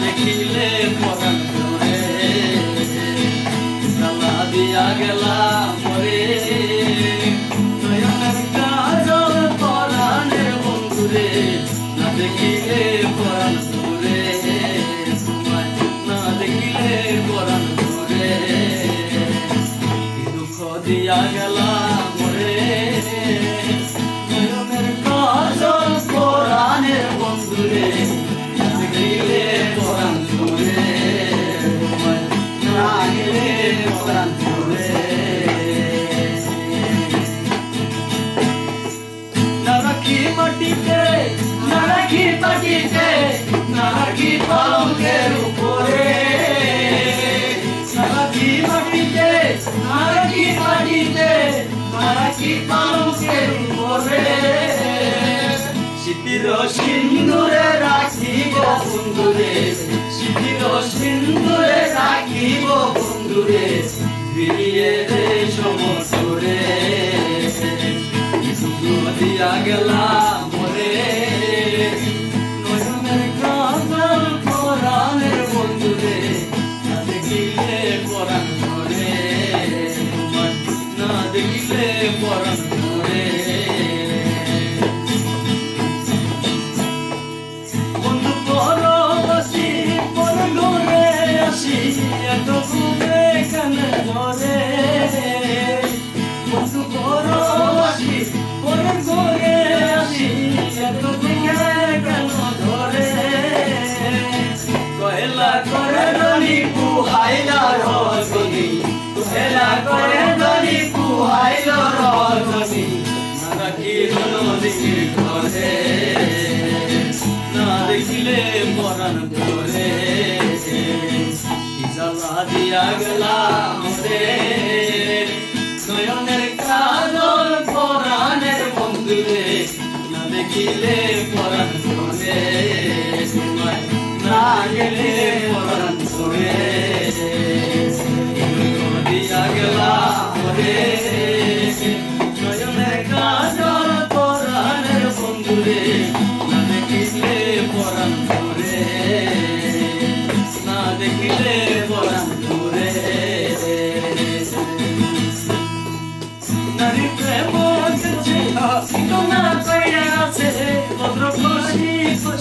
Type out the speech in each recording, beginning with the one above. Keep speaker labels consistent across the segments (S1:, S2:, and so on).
S1: দেখিলে পরাণ ধরে জ্বালা দিয়া গেলাম রে। নয়নের কাজল পরাণের বন্ধুরে না দেখিলে পরাণ দিয়া গেলাম রে নয়নের কাজল কোরআনের বন্ধুরে দেখিলে কোরআন ধরে না গেলে কোরআন ধরে না রাখি মাটিতে না রাখি মাটিতে না রাখি পালঙ্কের উপরে স্মৃতির সিন্দুরে রাখিব বন্ধুরে স্মৃতির সিন্দুরে রাখিব বন্ধুরে ফিরিয়ে রে সমসরে দিয়া গেলাম। দেখিলে মরণ করে জ্বালা দিয়া গেলাম রে নয়নের না দেখিলে পরাণ করে তোমায় না গেলে পরাণ করে দিয়া গেলাম রে নয়নের কাজল পরাণের না দেখিলে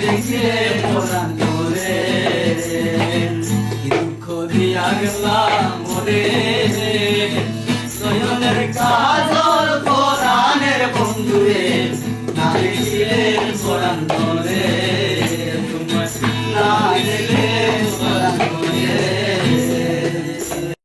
S1: দেখিলে প্রণাম করে দুঃখ দিয়া গেলাম মরে সয়নের কাজল পরাণের বন্ধুরে না দেখিলে প্রণাম করে